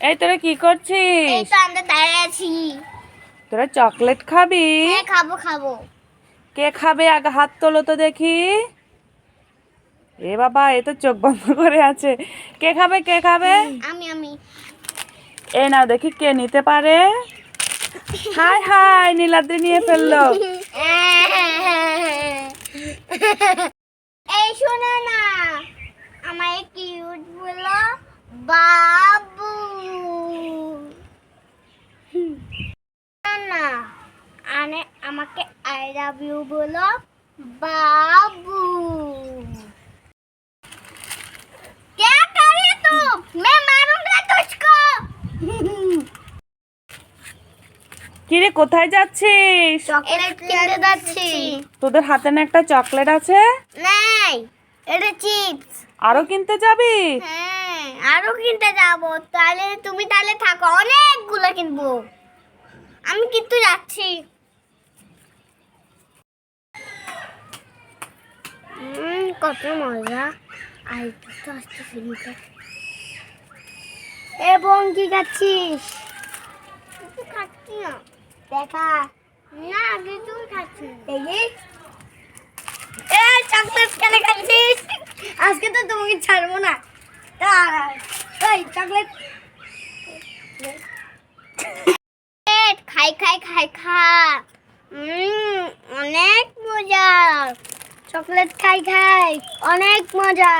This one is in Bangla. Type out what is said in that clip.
এই তোরা কি এই করছিস তো আমরা দাঁড়িয়ে আছি। তোরা চকলেট খাবি? হ্যাঁ খাব খাব। কে খাবে? আগে হাত তোলো তো দেখি। এ বাবা এ তো চোখ বন্ধ করে আছে। কে খাবে কে খাবে? আমি আমি। এ নাও দেখি কে নিতে পারে। হাই হাই নীলাদ্রি নিয়ে ফেলল এই শোনো না আমায় কিউট বলো বাবু না আনে আমাকে আই লাভ ইউ বলো बाबू क्या कर रही है तू मैं मारूंगा तुझको কিরে কোথায় যাচ্ছিস চকলেট কিনতে যাচ্ছি তোদের হাতে না একটা চকলেট আছে নাই এটা চিপস আরো কিনতে যাবি হ্যাঁ আরো কিনতে যাবো তাহলে তুমি তাহলে থাকো অনেকগুলো কিনবো আমি কিন্তু যাচ্ছি কত মজা। আর তো আসতে ফিরিতে এবং কি খাচ্ছিস? কিছু খাচ্ছি না। দেখা। না আগে তুই খাচ্ছিস দেখি। এ চকলেট কেন খাচ্ছিস? আজকে তো তোমাকে ছাড়বো না। এই চকলেট খাই খাই খাই খা। উম, অনেক মজা। চকলেট খাই খাই। অনেক মজা।